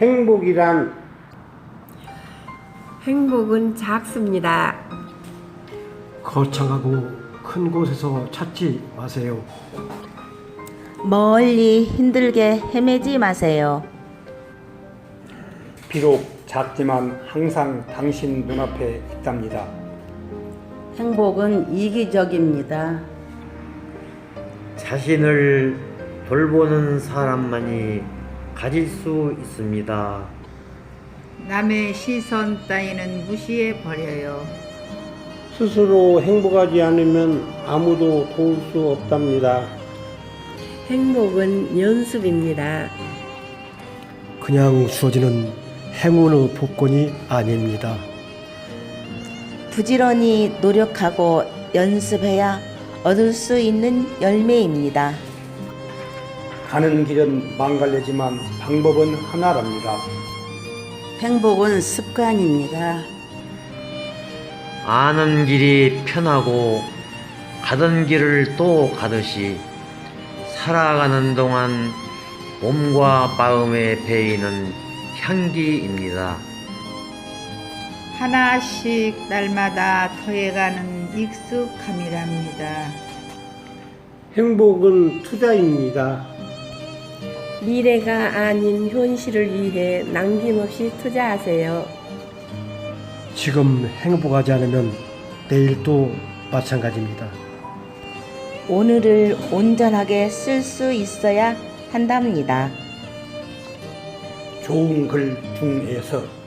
행복이란 행복은 작습니다. 거창하고 큰 곳에서 찾지 마세요. 멀리 힘들게 헤매지 마세요. 비록 작지만 항상 당신 눈앞에 있답니다. 행복은 이기적입니다. 자신을 돌보는 사람만이 가질 수 있습니다. 남의 시선 따위는 무시해 버려요. 스스로 행복하지 않으면 아무도 도울 수 없답니다. 행복은 연습입니다. 그냥 주어지는 행운의 복권이 아닙니다. 부지런히 노력하고 연습해야 얻을 수 있는 열매입니다. 가는 길은 망갈래지만 방법은 하나랍니다. 행복은 습관입니다. 아는 길이 편하고 가던 길을 또 가듯이 살아가는 동안 몸과 마음에 배이는 향기입니다. 하나씩 날마다 더해가는 익숙함이랍니다. 행복은 투자입니다. 미래가 아닌 현실을 위해 남김없이 투자하세요. 지금 행복하지 않으면 내일도 마찬가지입니다. 오늘을 온전하게 쓸 수 있어야 한답니다. 좋은 글 중에서